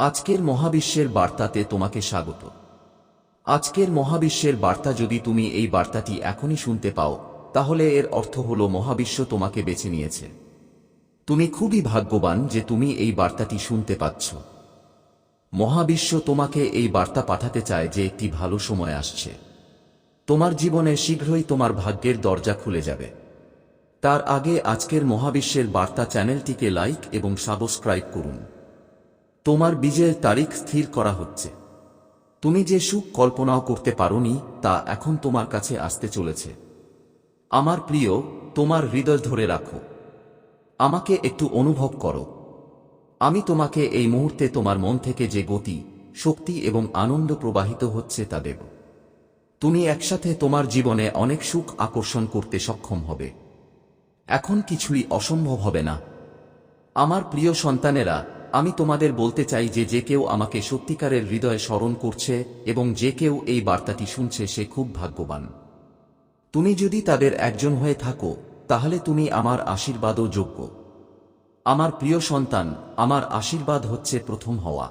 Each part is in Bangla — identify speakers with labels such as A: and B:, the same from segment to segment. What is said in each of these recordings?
A: আজকের মহাবিশ্বের বার্তাতে তোমাকে স্বাগত। আজকের মহাবিশ্বের বার্তা যদি তুমি এই বার্তাটি এখনই শুনতে পাও, তাহলে এর অর্থ হল মহাবিশ্ব তোমাকে বেছে নিয়েছে। তুমি খুবই ভাগ্যবান যে তুমি এই বার্তাটি শুনতে পাচ্ছ। মহাবিশ্ব তোমাকে এই বার্তা পাঠাতে চায় যে একটি ভালো সময় আসছে। তোমার জীবনে শীঘ্রই তোমার ভাগ্যের দরজা খুলে যাবে। তার আগে আজকের মহাবিশ্বের বার্তা চ্যানেলটিকে লাইক এবং সাবস্ক্রাইব করুন। তোমার বিজয়ের তারিখ স্থির করা হচ্ছে। তুমি যে সুখ কল্পনাও করতে পারোনি, তা এখন তোমার কাছে আসতে চলেছে। আমার প্রিয়, তোমার হৃদয় ধরে রাখো। আমাকে একটু অনুভব করো। আমি তোমাকে এই মুহূর্তে তোমার মন থেকে যে গতি, শক্তি এবং আনন্দ প্রবাহিত হচ্ছে তা দেব। তুমি একসাথে তোমার জীবনে অনেক সুখ আকর্ষণ করতে সক্ষম হবে। এখন কিছুই অসম্ভব হবে না। আমার প্রিয় সন্তানেরা আমি তোমাদের বলতে চাই যে যে কেউ আমাকে সত্যিকারের হৃদয়ে স্মরণ করছে এবং যে কেউ এই বার্তাটি শুনছে সে খুব ভাগ্যবান। তুমি যদি তাদের একজন হয়ে থাকো, তাহলে তুমি আমার আশীর্বাদও যোগ্য। আমার প্রিয় সন্তান, আমার আশীর্বাদ হচ্ছে প্রথম হওয়া।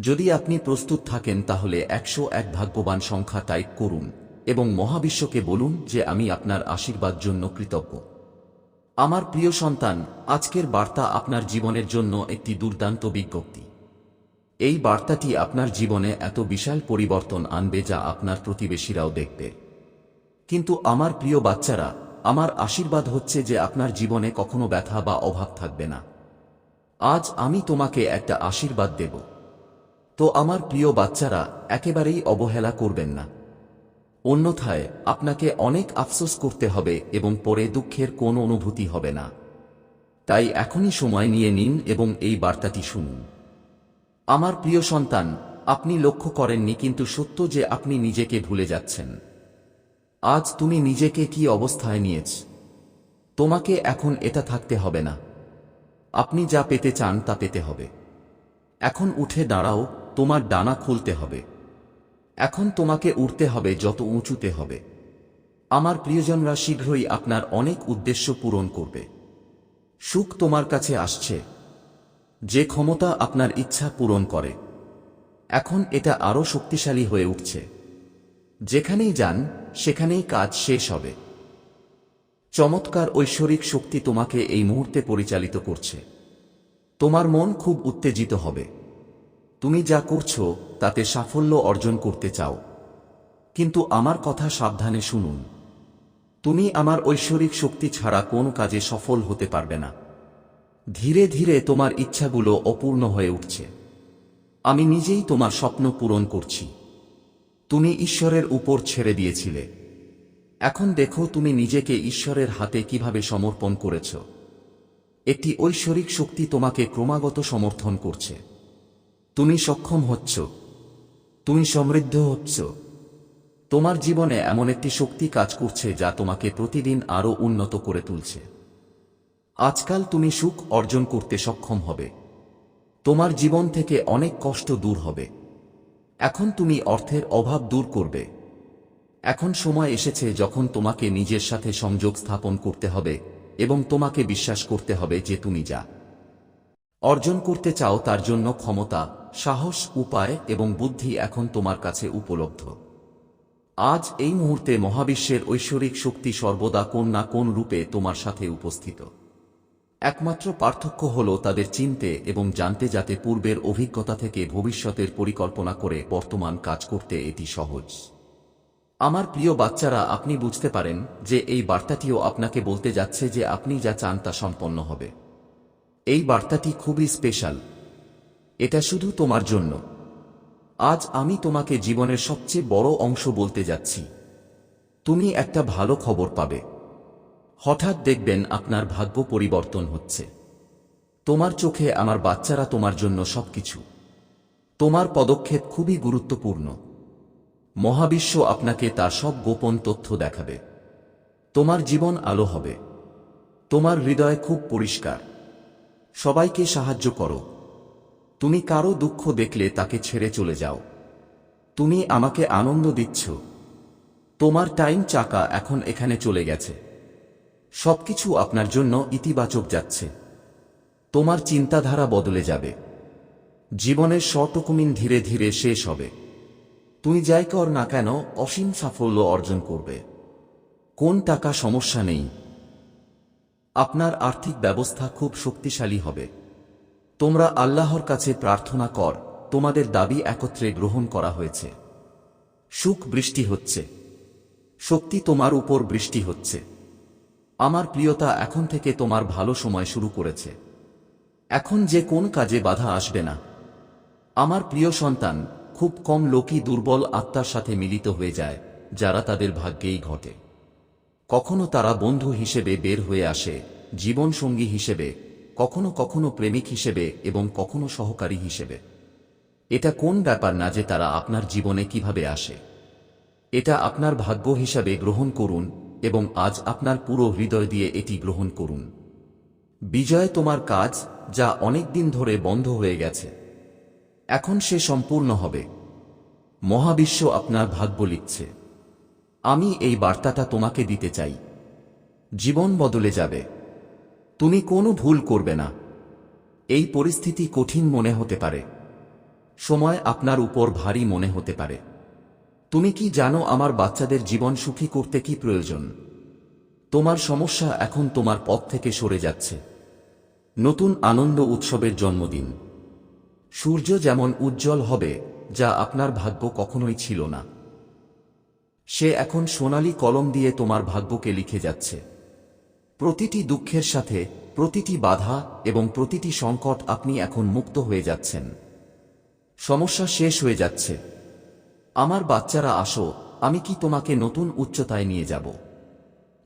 A: যদি আপনি প্রস্তুত থাকেন, তাহলে একশো এক ভাগ্যবান সংখ্যা টাইপ করুন এবং মহাবিশ্বকে বলুন যে আমি আপনার আশীর্বাদ জন্য কৃতজ্ঞ। আমার প্রিয় সন্তান, আজকের বার্তা আপনার জীবনের জন্য একটি দুর্দান্ত বিজ্ঞপ্তি। এই বার্তাটি আপনার জীবনে এত বিশাল পরিবর্তন আনবে যা আপনার প্রতিবেশীরাও দেখবে। কিন্তু আমার প্রিয় বাচ্চারা, আমার আশীর্বাদ হচ্ছে যে আপনার জীবনে কখনো ব্যথা বা অভাব থাকবে না। আজ আমি তোমাকে একটা আশীর্বাদ দেব। তো আমার প্রিয় বাচ্চারা, একেবারেই অবহেলা করবেন না। অন্যথায় আপনাকে অনেক আফসোস করতে হবে এবং পরে দুঃখের কোনো অনুভূতি হবে না। তাই এখনই সময় নিয়ে নিন এবং এই বার্তাটি শুনুন। আমার প্রিয় সন্তান, আপনি লক্ষ্য করেননি কিন্তু সত্য যে আপনি নিজেকে ভুলে যাচ্ছেন। আজ তুমি নিজেকে কি অবস্থায় নিয়েছ? তোমাকে এখন এটা থাকতে হবে না। আপনি যা পেতে চান তা পেতে হবে। এখন উঠে দাঁড়াও, তোমার ডানা খুলতে হবে। এখন তোমাকে উঠতে হবে যত উঁচুতে হবে। আমার প্রিয়জনরা শীঘ্রই আপনার অনেক উদ্দেশ্য পূরণ করবে। সুখ তোমার কাছে আসছে। যে ক্ষমতা আপনার ইচ্ছা পূরণ করে। এখন এটা আরও শক্তিশালী হয়ে উঠছে। যেখানেই যান, সেখানেই কাজ শেষ হবে। চমৎকার ঐশ্বরিক শক্তি তোমাকে এই মুহূর্তে পরিচালিত করছে। তোমার মন খুব উত্তেজিত হবে। তুমি যা করছ, তাতে সাফল্য অর্জন করতে চাও। কিন্তু আমার কথা সাবধানে শুনুন। তুমি আমার ঐশ্বরিক শক্তি ছাড়া কোন কাজে সফল হতে পারবে না। ধীরে ধীরে তোমার ইচ্ছাগুলো অপূর্ণ হয়ে উঠছে। আমি নিজেই তোমার স্বপ্ন পূরণ করছি। তুমি ঈশ্বরের উপর ছেড়ে দিয়েছিলে। এখন দেখো তুমি নিজেকে ঈশ্বরের হাতে কীভাবে সমর্পণ করেছ। একটি ঐশ্বরিক শক্তি তোমাকে ক্রমাগত সমর্থন করছে। তুমি সক্ষম হচ্ছ। তুমি সমৃদ্ধ হচ্ছ। তোমার জীবনে এমন একটি শক্তি কাজ করছে যা তোমাকে প্রতিদিন আরও উন্নত করে তুলছে। আজকাল তুমি সুখ অর্জন করতে সক্ষম হবে। তোমার জীবন থেকে অনেক কষ্ট দূর হবে। এখন তুমি অর্থের অভাব দূর করবে। এখন সময় এসেছে যখন তোমাকে নিজের সাথে সংযোগ স্থাপন করতে হবে এবং তোমাকে বিশ্বাস করতে হবে যে তুমি যা। অর্জন করতে চাও তার জন্য ক্ষমতা, সাহস, উপায় এবং বুদ্ধি এখন তোমার কাছে উপলব্ধ। আজ এই মুহূর্তে মহাবিশ্বের ঐশ্বরিক শক্তি সর্বদা কোন না কোন রূপে তোমার সাথে উপস্থিত। একমাত্র পার্থক্য হল তাদের চিনতে এবং জানতে যাতে পূর্বের অভিজ্ঞতা থেকে ভবিষ্যতের পরিকল্পনা করে বর্তমান কাজ করতে এটি সহজ। আমার প্রিয় বাচ্চারা, আপনি বুঝতে পারেন যে এই বার্তাটিও আপনাকে বলতে যাচ্ছে যে আপনি যা চান তা সম্পন্ন হবে। এই বার্তাটি খুবই স্পেশাল। এটা শুধু তোমার জন্য। আজ আমি তোমাকে জীবনের সবচেয়ে বড় অংশ বলতে যাচ্ছি। তুমি একটা ভালো খবর পাবে। হঠাৎ দেখবেন আপনার ভাগ্য পরিবর্তন হচ্ছে। তোমার চোখে আমার বাচ্চারা তোমার জন্য সবকিছু। তোমার পদক্ষেপ খুবই গুরুত্বপূর্ণ। মহাবিশ্ব আপনাকে তার সব গোপন তথ্য দেখাবে। তোমার জীবন আলো হবে। তোমার হৃদয় খুব পরিষ্কার। সবাইকে সাহায্য করো। তুমি কারও দুঃখ দেখলে তাকে ছেড়ে চলে যাও। তুমি আমাকে আনন্দ দিচ্ছ। তোমার টাইম চাকা এখন এখানে চলে গেছে। সবকিছু আপনার জন্য ইতিবাচক যাচ্ছে। তোমার চিন্তাধারা বদলে যাবে। জীবনের শর্টকুমিন ধীরে ধীরে শেষ হবে। তুমি যাই কর না কেন, অসীম সাফল্য অর্জন করবে। কোন টাকা সমস্যা নেই। আপনার আর্থিক ব্যবস্থা খুব শক্তিশালী হবে। তোমরা আল্লাহর কাছে প্রার্থনা কর, তোমাদের দাবি একত্রে গ্রহণ করা হয়েছে। সুখ বৃষ্টি হচ্ছে। শক্তি তোমার উপর বৃষ্টি হচ্ছে। আমার প্রিয়তা এখন থেকে তোমার ভালো সময় শুরু করেছে। এখন যে কোন কাজে বাধা আসবে না। আমার প্রিয় সন্তান, খুব কম লোকই দুর্বল আত্মার সাথে মিলিত হয়ে যায়, যারা তাদের ভাগ্যেই ঘটে। কখনো তারা বন্ধু হিসেবে বের হয়ে আসে, জীবনসঙ্গী হিসেবে, কখনো কখনো প্রেমিক হিসেবে এবং কখনো সহকারী হিসেবে। এটা কোন ব্যাপার না যে তারা আপনার জীবনে কীভাবে আসে। এটা আপনার ভাগ্য হিসাবে গ্রহণ করুন এবং আজ আপনার পুরো হৃদয় দিয়ে এটি গ্রহণ করুন। বিজয় তোমার কাজ, যা অনেক দিন ধরে বন্ধ হয়ে গেছে। এখন সে সম্পূর্ণ হবে। মহাবিশ্ব আপনার ভাগ্য লিখছে। আমি এই বার্তাটা তোমাকে দিতে চাই। জীবন বদলে যাবে। তুমি কোনো ভুল করবে না। এই পরিস্থিতি কঠিন মনে হতে পারে। সময় আপনার উপর ভারী মনে হতে পারে। তুমি কি জানো আমার বাচ্চাদের জীবন সুখী করতে কি প্রয়োজন? তোমার সমস্যা এখন তোমার পথ থেকে সরে যাচ্ছে। নতুন আনন্দ উৎসবের জন্মদিন। সূর্য যেমন উজ্জ্বল হবে, যা আপনার ভাগ্য কখনোই ছিল না। সে এখন সোনালি কলম দিয়ে তোমার ভাগ্যকে লিখে যাচ্ছে। প্রতিটি দুঃখের সাথে প্রতিটি বাধা এবং প্রতিটি সংকট আপনি এখন মুক্ত হয়ে যাচ্ছেন। সমস্যা শেষ হয়ে যাচ্ছে। আমার বাচ্চারা, আসো, আমি কি তোমাকে নতুন উচ্চতায় নিয়ে যাব?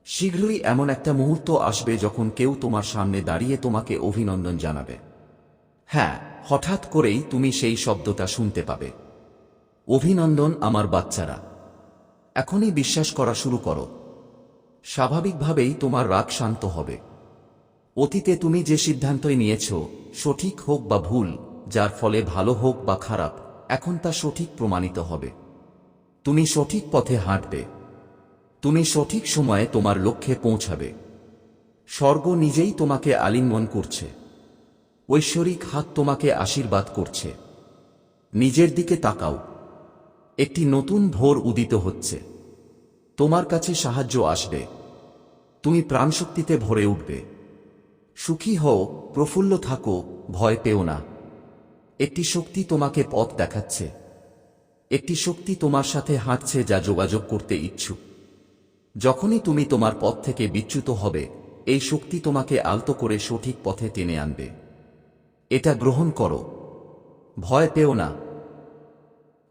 A: শীঘ্রই এমন একটা মুহূর্ত আসবে যখন কেউ তোমার সামনে দাঁড়িয়ে তোমাকে অভিনন্দন জানাবে। হ্যাঁ হঠাৎ করেই তুমি সেই শব্দটা শুনতে পাবে। অভিনন্দন আমার বাচ্চারা। এখনই বিশ্বাস করা শুরু করো। স্বাভাবিকভাবেই তোমার রাগ শান্ত হবে। অতীতে তুমি যে সিদ্ধান্তই নিয়েছ, সঠিক হোক বা ভুল, যার ফলে ভালো হোক বা খারাপ, এখন তা সঠিক প্রমাণিত হবে। তুমি সঠিক পথে হাঁটবে। তুমি সঠিক সময়ে তোমার লক্ষ্যে পৌঁছাবে। স্বর্গ নিজেই তোমাকে আলিঙ্গন করছে। ঐশ্বরিক হাত তোমাকে আশীর্বাদ করছে। নিজের দিকে তাকাও। একটি নতুন ভোর উদিত হচ্ছে। তোমার কাছে সাহায্য আসবে। তুমি প্রাণশক্তিতে ভরে উঠবে। সুখী হও, প্রফুল্ল থাকো, ভয় পেও না। একটি শক্তি তোমাকে পথ দেখাচ্ছে। একটি শক্তি তোমার সাথে হাঁটছে যা যোগাযোগ করতে ইচ্ছুক। যখনই তুমি তোমার পথ থেকে বিচ্যুত হবে, এই শক্তি তোমাকে আলতো করে সঠিক পথে টেনে আনবে। এটা গ্রহণ করো। ভয় পেও না।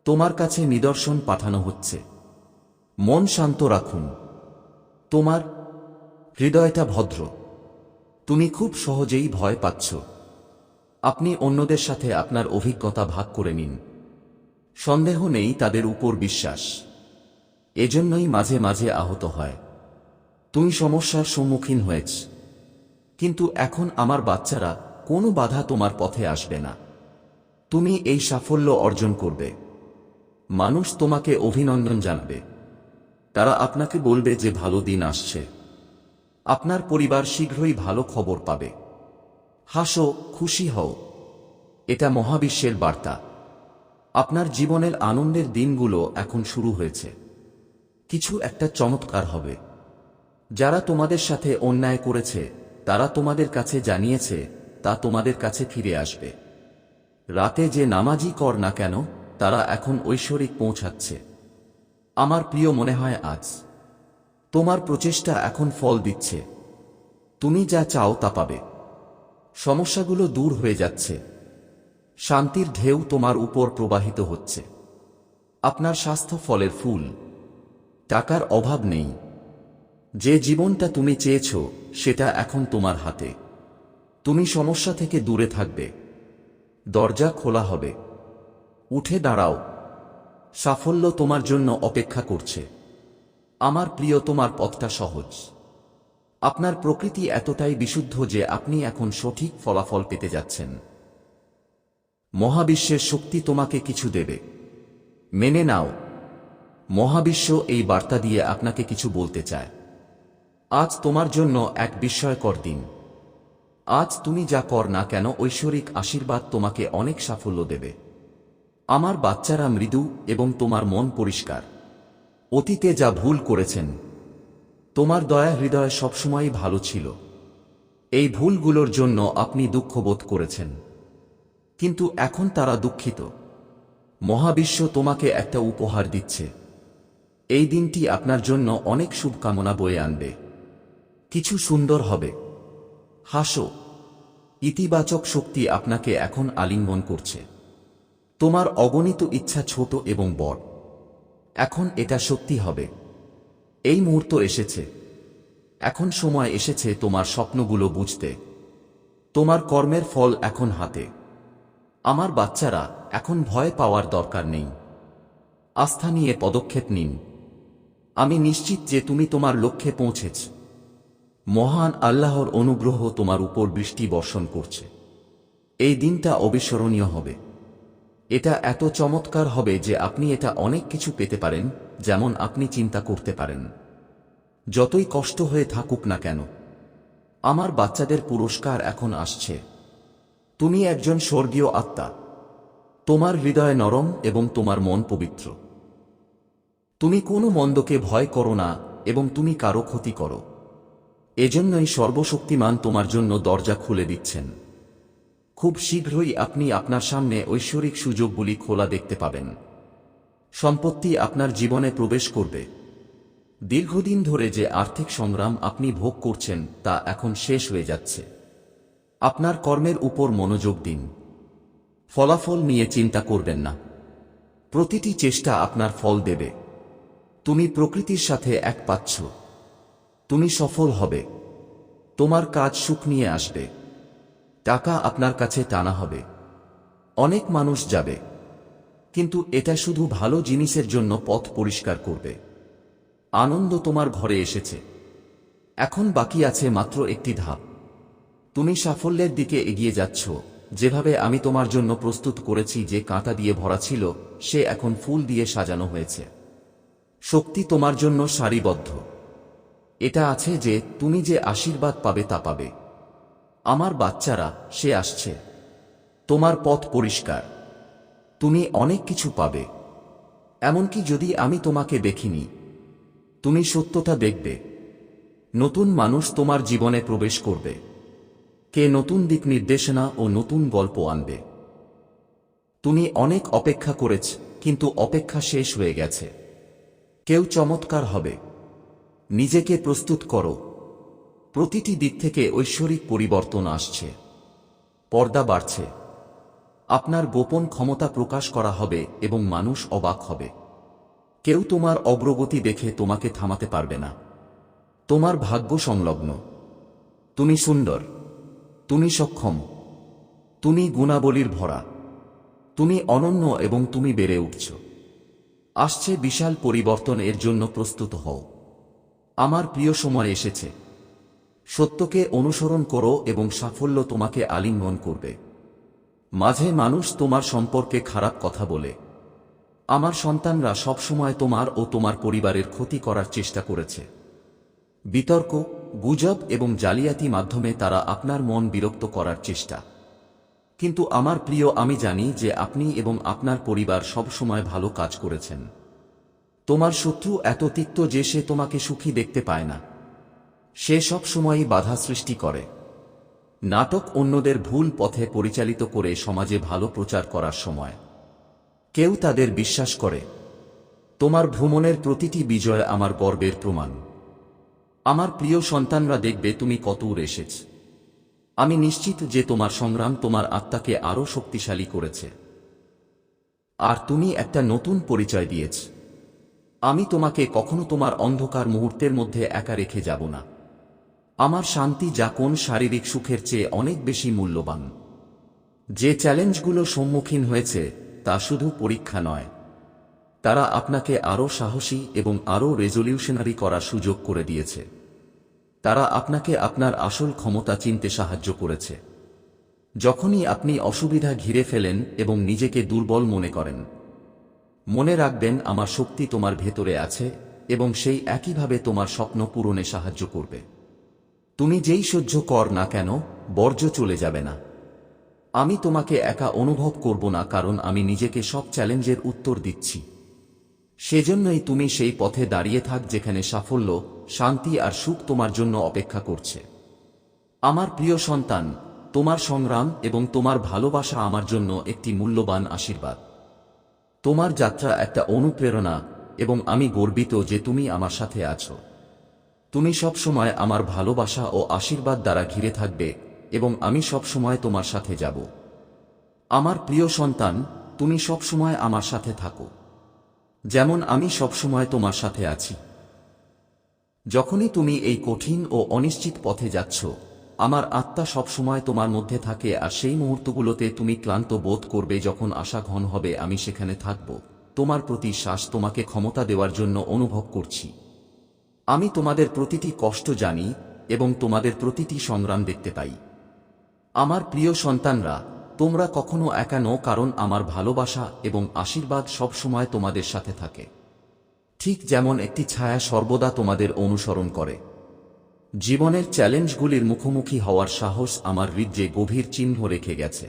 A: তোমার কাছে নিদর্শন পাঠানো হচ্ছে। মন শান্ত রাখুন। তোমার হৃদয়টা ভদ্র। তুমি খুব সহজেই ভয় পাচ্ছ। আপনি অন্যদের সাথে আপনার অভিজ্ঞতা ভাগ করে নিন। সন্দেহ নেই তাদের উপর বিশ্বাস। এজন্যই মাঝে মাঝে আহত হয়। তুমি সমস্যার সম্মুখীন হয়েছ। কিন্তু এখন আমার বাচ্চারা কোনো বাধা তোমার পথে আসবে না। তুমি এই সাফল্য অর্জন করবে। মানুষ তোমাকে অভিনন্দন জানাবে। তারা আপনাকে বলবে যে ভালো দিন আসছে। আপনার পরিবার শীঘ্রই ভালো খবর পাবে। হাসো, খুশি হও। এটা মহাবিশ্বের বার্তা। আপনার জীবনের আনন্দের দিনগুলো এখন শুরু হয়েছে। কিছু একটা চমৎকার হবে। যারা তোমাদের সাথে অন্যায় করেছে, তারা তোমাদের কাছে জানিয়েছে, তা তোমাদের কাছে ফিরে আসবে। রাতে যে নামাজি কর না কেন তারা এখন ঐশ্বরিক পৌঁছাচ্ছে। আমার প্রিয় মনে হয় আজ, তোমার প্রচেষ্টা এখন ফল দিচ্ছে। তুমি যা চাও তা পাবে। সমস্যাগুলো দূর হয়ে যাচ্ছে। শান্তির ঢেউ তোমার উপর প্রবাহিত হচ্ছে। আপনার স্বাস্থ্য ফলের ফুল। টাকার অভাব নেই। যে জীবনটা তুমি চেয়েছ, সেটা এখন তোমার হাতে। তুমি সমস্যা থেকে দূরে থাকবে। দরজা খোলা হবে। উঠে দাঁড়াও। সাফল্য তোমার জন্য অপেক্ষা করছে। আমার প্রিয়, তোমার পথটা সহজ। আপনার প্রকৃতি এতটাই বিশুদ্ধ যে আপনি এখন সঠিক ফলাফল পেতে যাচ্ছেন। মহাবিশ্বের শক্তি তোমাকে কিছু দেবে। মেনে নাও, মহাবিশ্ব এই বার্তা দিয়ে আপনাকে কিছু বলতে চায়। আজ তোমার জন্য এক বিস্ময়কর দিন। আজ তুমি যা কর না কেন ঐশ্বরিক আশীর্বাদ তোমাকে অনেক সাফল্য দেবে। আমার বাচ্চারা মৃদু এবং তোমার মন পরিষ্কার। অতীতে যা ভুল করেছেন, তোমার দয়া হৃদয় সবসময়ই ভালো ছিল। এই ভুলগুলোর জন্য আপনি দুঃখবোধ করেছেন। কিন্তু এখন তারা দুঃখিত। মহাবিশ্ব তোমাকে একটা উপহার দিচ্ছে। এই দিনটি আপনার জন্য অনেক শুভকামনা বয়ে আনবে। কিছু সুন্দর হবে। হাসো। ইতিবাচক শক্তি আপনাকে এখন আলিঙ্গন করছে। তোমার অগণিত ইচ্ছা ছোট এবং বড়। এখন এটা সত্যি হবে। এই মুহূর্ত এসেছে। এখন সময় এসেছে তোমার স্বপ্নগুলো বুঝতে। তোমার কর্মের ফল এখন হাতে। আমার বাচ্চারা, এখন ভয় পাওয়ার দরকার নেই। আস্থা নিয়ে পদক্ষেপ নিন। আমি নিশ্চিত যে তুমি তোমার লক্ষ্যে পৌঁছেছ। মহান আল্লাহর অনুগ্রহ তোমার উপর বৃষ্টি বর্ষণ করছে। এই দিনটা অবিস্মরণীয় হবে। এটা এত চমৎকার হবে যে আপনি এটা অনেক কিছু পেতে পারেন, যেমন আপনি চিন্তা করতে পারেন। যতই কষ্ট হয়ে থাকুক না কেন। আমার বাচ্চাদের পুরস্কার এখন আসছে। তুমি একজন স্বর্গীয় আত্মা। তোমার হৃদয় নরম এবং তোমার মন পবিত্র। তুমি কোনো মন্দকে ভয় করো না এবং তুমি কারও ক্ষতি করো। এজন্যই সর্বশক্তিমান তোমার জন্য দরজা খুলে দিচ্ছেন। খুব শীঘ্রই আপনি আপনার সামনে ঐশ্বরিক সুযোগগুলি খোলা দেখতে পাবেন। সম্পত্তি আপনার জীবনে প্রবেশ করবে। দীর্ঘদিন ধরে যে আর্থিক সংগ্রাম আপনি ভোগ করছেন, তা এখন শেষ হয়ে যাচ্ছে। আপনার কর্মের উপর মনোযোগ দিন। ফলাফল নিয়ে চিন্তা করবেন না। প্রতিটি চেষ্টা আপনার ফল দেবে। তুমি প্রকৃতির সাথে এক পাচ্ছ। তুমি সফল হবে। তোমার কাজ সুখ নিয়ে আসবে। টাকা আপনার কাছে টানা হবে। অনেক মানুষ যাবে। কিন্তু এটা শুধু ভালো জিনিসের জন্য পথ পরিষ্কার করবে। আনন্দ তোমার ঘরে এসেছে। এখন বাকি আছে মাত্র একটি ধাপ। তুমি সাফল্যের দিকে এগিয়ে যাচ্ছ। যেভাবে আমি তোমার জন্য প্রস্তুত করেছি যে কাঁটা দিয়ে ভরা ছিল, সে এখন ফুল দিয়ে সাজানো হয়েছে। শক্তি তোমার জন্য সারিবদ্ধ। এটা আছে যে, তুমি যে আশীর্বাদ পাবে তা পাবে। আমার বাচ্চারা, সে আসছে। তোমার পথ পরিষ্কার। তুমি অনেক কিছু পাবে। এমনকি যদি আমি তোমাকে দেখিনি, তুমি সত্যতা দেখবে। নতুন মানুষ তোমার জীবনে প্রবেশ করবে। কে নতুন দিক নির্দেশনা ও নতুন গল্প আনবে। তুমি অনেক অপেক্ষা করেছ, কিন্তু অপেক্ষা শেষ হয়ে গেছে। কেউ চমৎকার হবে। নিজেকে প্রস্তুত করো। প্রতিটি দিক থেকে ঐশ্বরিক পরিবর্তন আসছে। পর্দা বাড়ছে। আপনার গোপন ক্ষমতা প্রকাশ করা হবে এবং মানুষ অবাক হবে। কেউ তোমার অগ্রগতি দেখে তোমাকে থামাতে পারবে না। তোমার ভাগ্য সংলগ্ন। তুমি সুন্দর। তুমি সক্ষম। তুমি গুণাবলীর ভরা। তুমি অনন্য এবং তুমি বেড়ে উঠছ। আসছে বিশাল পরিবর্তন এর জন্য প্রস্তুত হও। আমার প্রিয় সময় এসেছে। সত্যকে অনুসরণ করো এবং সাফল্য তোমাকে আলিঙ্গন করবে। মাঝে মানুষ তোমার সম্পর্কে খারাপ কথা বলে। আমার সন্তানরা সবসময় তোমার ও তোমার পরিবারের ক্ষতি করার চেষ্টা করেছে। বিতর্ক, গুজব এবং জালিয়াতি মাধ্যমে তারা আপনার মন বিরক্ত করার চেষ্টা। কিন্তু আমার প্রিয়, আমি জানি যে আপনি এবং আপনার পরিবার সবসময় ভালো কাজ করেছেন। তোমার শত্রু এত তিক্ত যে সে তোমাকে সুখী দেখতে পায় না। সে সব সময়ই বাধা সৃষ্টি করে। নাটক অন্যদের ভুল পথে পরিচালিত করে সমাজে ভালো প্রচার করার সময়। কেউ তাদের বিশ্বাস করে, তোমার ভ্রমণের প্রতিটি বিজয় আমার গর্বের প্রমাণ। আমার প্রিয় সন্তানরা দেখবে তুমি কত এসেছ। আমি নিশ্চিত যে তোমার সংগ্রাম তোমার আত্মাকে আরও শক্তিশালী করেছে। আর তুমি একটা নতুন পরিচয় দিয়েছ। আমি তোমাকে কখনো তোমার অন্ধকার মুহূর্তের মধ্যে একা রেখে যাব না। আমার শান্তি যা কোন শারীরিক সুখের চেয়ে অনেক বেশি মূল্যবান। যে চ্যালেঞ্জগুলো সম্মুখীন হয়েছে, তা শুধু পরীক্ষা নয়। তারা আপনাকে আরও সাহসী এবং আরও রেজলিউশনারি করার সুযোগ করে দিয়েছে। তারা আপনাকে আপনার আসল ক্ষমতা চিনতে সাহায্য করেছে। যখনই আপনি অসুবিধা ঘিরে ফেলেন এবং নিজেকে দুর্বল মনে করেন, মনে রাখবেন আমার শক্তি তোমার ভেতরে আছে এবং সেই একইভাবে তোমার স্বপ্ন পূরণে সাহায্য করবে। তুমি যেই সহ্য কর না কেন, বর্জ্য চলে যাবে না। আমি তোমাকে একা অনুভব করব না কারণ আমি নিজেকে সব চ্যালেঞ্জের উত্তর দিচ্ছি। সেজন্যই তুমি সেই পথে দাঁড়িয়ে থাক যেখানে সাফল্য, শান্তি আর সুখ তোমার জন্য অপেক্ষা করছে। আমার প্রিয় সন্তান, তোমার সংগ্রাম এবং তোমার ভালোবাসা আমার জন্য একটি মূল্যবান আশীর্বাদ। তোমার যাত্রা একটা অনুপ্রেরণা এবং আমি গর্বিত যে তুমি আমার সাথে আছো। তুমি সব সময় আমার ভালোবাসা ও আশীর্বাদ দ্বারা ঘিরে থাকবে, এবং আমি সব সময় তোমার সাথে যাব। আমার প্রিয় সন্তান, তুমি সব সময় আমার সাথে থাকো। যেমন আমি সব সময় তোমার সাথে আছি। যখনই তুমি এই কঠিন ও অনিশ্চিত পথে যাচ্ছ, আমার আত্মা সবসময় তোমার মধ্যে থাকে আর সেই মুহূর্তগুলোতে তুমি ক্লান্ত বোধ করবে যখন আশা ঘন হবে আমি সেখানে থাকব। তোমার প্রতি শ্বাস তোমাকে ক্ষমতা দেওয়ার জন্য অনুভব করছি। আমি তোমাদের প্রতিটি কষ্ট জানি এবং তোমাদের প্রতিটি সংগ্রাম দেখতে পাই। আমার প্রিয় সন্তানরা, তোমরা কখনো একা নও কারণ আমার ভালোবাসা এবং আশীর্বাদ সবসময় তোমাদের সাথে থাকে। ঠিক যেমন একটি ছায়া সর্বদা তোমাদের অনুসরণ করে। জীবনের চ্যালেঞ্জগুলির মুখোমুখি হওয়ার সাহস আমার হৃদয়ে গভীর চিহ্ন রেখে গেছে।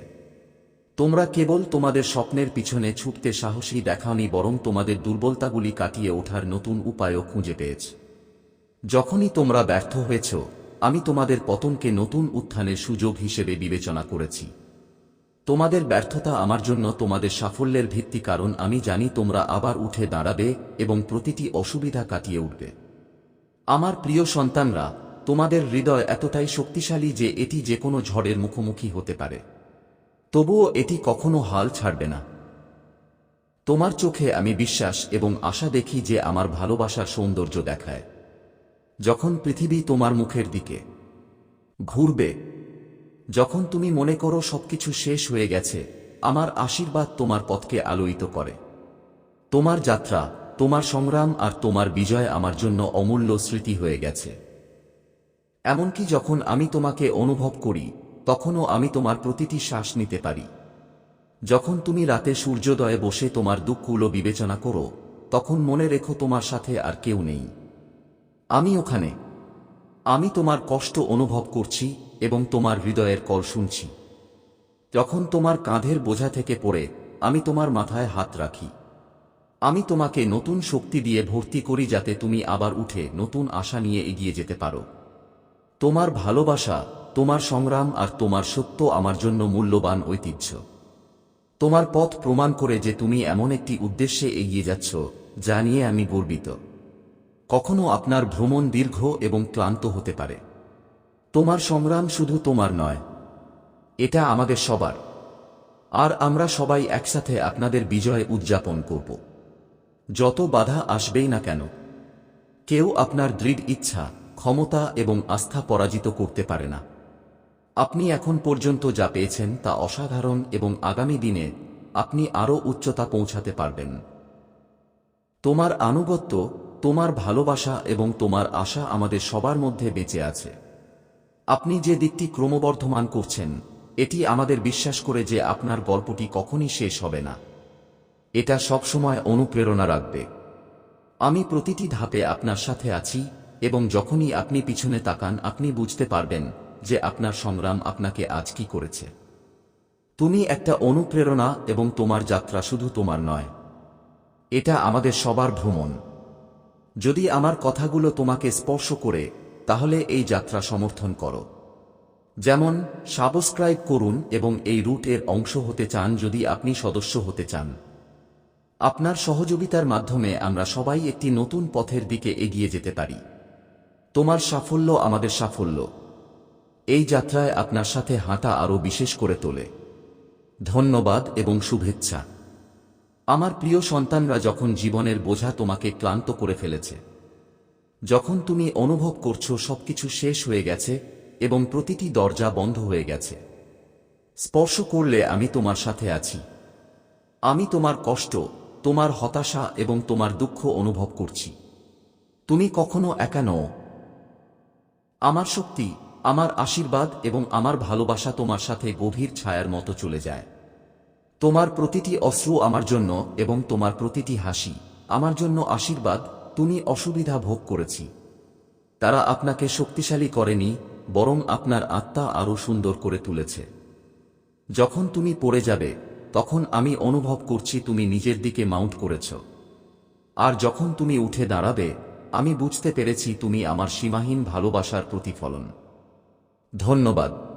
A: তোমরা কেবল তোমাদের স্বপ্নের পিছনে ছুটতে সাহসী দেখাওনি, বরং তোমাদের দুর্বলতাগুলি কাটিয়ে ওঠার নতুন উপায়ও খুঁজে পেয়েছ। যখনই তোমরা ব্যর্থ হয়েছ, আমি তোমাদের পতনকে নতুন উত্থানের সুযোগ হিসেবে বিবেচনা করেছি। তোমাদের ব্যর্থতা আমার জন্য তোমাদের সাফল্যের ভিত্তি কারণ আমি জানি তোমরা আবার উঠে দাঁড়াবে এবং প্রতিটি অসুবিধা কাটিয়ে উঠবে। আমার প্রিয় সন্তানরা, তোমাদের হৃদয় এতটাই শক্তিশালী যে এটি যে কোনো ঝড়ের মুখোমুখি হতে পারে। তবুও এটি কখনো হাল ছাড়বে না। তোমার চোখে আমি বিশ্বাস এবং আশা দেখি যে আমার ভালোবাসার সৌন্দর্য দেখায়। যখন পৃথিবী তোমার মুখের দিকে ঘুরবে, যখন তুমি মনে করো সবকিছু শেষ হয়ে গেছে, আমার আশীর্বাদ তোমার পথকে আলোকিত করে। তোমার যাত্রা, তোমার সংগ্রাম আর তোমার বিজয় আমার জন্য অমূল্য স্মৃতি হয়ে গেছে। এমনকি যখন আমি তোমাকে অনুভব করি, তখনও আমি তোমার প্রতিটি শ্বাস নিতে পারি। যখন তুমি রাতে সূর্যোদয়ে বসে তোমার দুঃখগুলো বিবেচনা করো, তখন মনে রেখো তোমার সাথে আর কেউ নেই। আমি ওখানে। আমি তোমার কষ্ট অনুভব করছি এবং তোমার হৃদয়ের কল শুনছি। যখন তোমার কাঁধের বোঝা থেকে পড়ে, আমি তোমার মাথায় হাত রাখি। আমি তোমাকে নতুন শক্তি দিয়ে ভর্তি করি যাতে তুমি আবার উঠে নতুন আশা নিয়ে এগিয়ে যেতে পারো। তোমার ভালোবাসা, তোমার সংগ্রাম আর তোমার সত্য আমার জন্য মূল্যবান ঐতিহ্য। তোমার পথ প্রমাণ করে যে তুমি এমন একটি উদ্দেশ্যে এগিয়ে যাচ্ছ, যা নিয়ে আমি গর্বিত। কখনো আপনার ভ্রমণ দীর্ঘ এবং ক্লান্ত হতে পারে। তোমার সংগ্রাম শুধু তোমার নয়, এটা আমাদের সবার। আর আমরা সবাই একসাথে আপনাদের বিজয় উদযাপন করব। যত বাধা আসবেই না কেন, কেউ আপনার দৃঢ় ইচ্ছা, ক্ষমতা এবং আস্থা পরাজিত করতে পারে না। আপনি এখন পর্যন্ত যা পেয়েছেন তা অসাধারণ এবং আগামী দিনে আপনি আরও উচ্চতা পৌঁছাতে পারবেন। তোমার আনুগত্য তোমার ভালোবাসা এবং তোমার আশা আমাদের সবার মধ্যে বেঁচে আছে। আপনি যে দিকটি ক্রমবর্ধমান করছেন, এটি আমাদের বিশ্বাস করে যে আপনার গল্পটি কখনই শেষ হবে না। এটা সবসময় অনুপ্রেরণা রাখবে। আমি প্রতিটি ধাপে আপনার সাথে আছি এবং যখনই আপনি পিছনে তাকান, আপনি বুঝতে পারবেন যে আপনার সংগ্রাম আপনাকে আজ কি করেছে। তুমি একটা অনুপ্রেরণা এবং তোমার যাত্রা শুধু তোমার নয়। এটা আমাদের সবার ভ্রমণ। যদি আমার কথাগুলো তোমাকে স্পর্শ করে, তাহলে এই যাত্রা সমর্থন করো। যেমন, সাবস্ক্রাইব করুন এবং এই রুটের অংশ হতে চান যদি আপনি সদস্য হতে চান। আপনার সহযোগিতার মাধ্যমে আমরা সবাই একটি নতুন পথের দিকে এগিয়ে যেতে পারি। তোমার সাফল্য আমাদের সাফল্য। এই যাত্রায় আপনার সাথে হাঁটা আরও বিশেষ করে তোলে। ধন্যবাদ এবং শুভেচ্ছা। আমার প্রিয় সন্তানরা যখন জীবনের বোঝা তোমাকে ক্লান্ত করে ফেলেছে, যখন তুমি অনুভব করছ সবকিছু শেষ হয়ে গেছে এবং প্রতিটি দরজা বন্ধ হয়ে গেছে, স্পর্শ করলে আমি তোমার সাথে আছি। আমি তোমার কষ্ট, তোমার হতাশা এবং তোমার দুঃখ অনুভব করছি। তুমি কখনো একা নও। আমার শক্তি, আমার আশীর্বাদ এবং আমার ভালোবাসা তোমার সাথে গভীর ছায়ার মতো চলে যায়। তোমার প্রতিটি অশ্রু আমার জন্য এবং তোমার প্রতিটি হাসি আমার জন্য আশীর্বাদ, তুমি অসুবিধা ভোগ করেছি। তারা আপনাকে শক্তিশালী করেনি, বরং আপনার আত্মা আরও সুন্দর করে তুলেছে। যখন তুমি পড়ে যাবে, তখন আমি অনুভব করছি তুমি নিজের দিকে মাউন্ট করেছ। আর যখন তুমি উঠে দাঁড়াবে, আমি বুঝতে পেরেছি তুমি আমার সীমাহীন ভালোবাসার প্রতিফলন। ধন্যবাদ।